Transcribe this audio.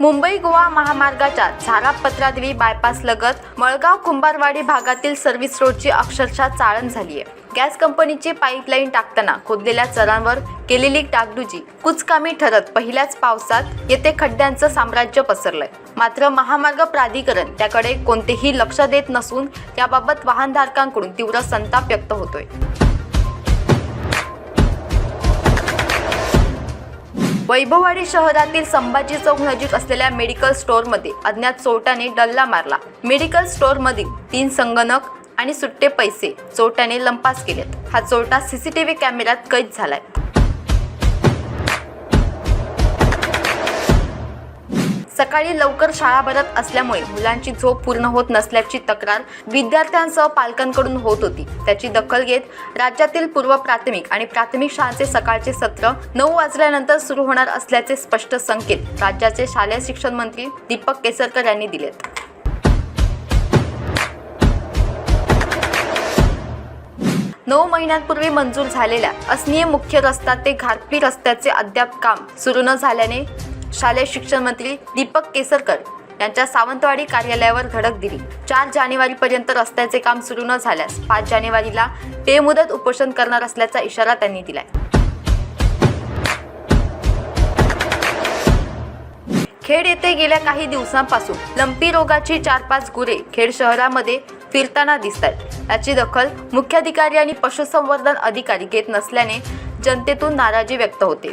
मुंबई गोवा महामार्गाच्या झारा पत्रादेवी बायपास लगत मळगाव कुंभारवाडी भागातील सर्व्हिस रोडची अक्षरशः चाळण झाली आहे गॅस कंपनीची पाईपलाईन टाकताना खोदलेल्या चरांवर केलेली डागडुजी कुचकामी ठरत पहिल्याच पावसात येथे खड्ड्यांचं साम्राज्य पसरलंय. मात्र महामार्ग प्राधिकरण त्याकडे कोणतेही लक्ष देत नसून याबाबत वाहनधारकांकडून तीव्र संताप व्यक्त होतोय. वैभववाडी शहरातील संभाजी चौक नजीक असलेल्या मेडिकल स्टोअरमध्ये अज्ञात चोरट्याने डल्ला मारला. मेडिकल स्टोअरमधील तीन संगणक आणि सुट्टे पैसे चोरट्याने लंपास केलेत. हा चोरटा सीसीटीव्ही कॅमेऱ्यात कैद झालाय. सकाळी लवकर शाळा भरत असल्यामुळे मुलांची झोप पूर्ण होत नसल्याची तक्रार विद्यार्थ्यांसह पालकांकडून होत होती. त्याची दखल घेत राज्यातील पूर्व प्राथमिक आणि प्राथमिक शाळांचे सकाळचे सत्र नऊ वाजल्यानंतर सुरू होणार असल्याचे स्पष्ट संकेत राज्याचे शालेय शिक्षण मंत्री दीपक केसरकर यांनी दिलेत. नऊ महिन्यांपूर्वी मंजूर झालेल्या असनीय मुख्य रस्ता ते घाटपी रस्त्याचे अद्याप काम सुरू न झाल्याने शालेय शिक्षण मंत्री दीपक केसरकर यांच्या सावंतवाडी कार्यालयावर धडक दिली. चार जानेवारीपर्यंत रस्त्याचे काम सुरू न झाल्यास पाच जानेवारीला बेमुदत उपोषण करणार असल्याचा इशारा त्यांनी दिलाय. खेड येथे गेल्या काही दिवसांपासून लंपी रोगाची चार पाच गुरे खेड शहरामध्ये फिरताना दिसत आहेत याची दखल मुख्याधिकारी आणि पशुसंवर्धन अधिकारी घेत नसल्याने जनतेतून नाराजी व्यक्त होते.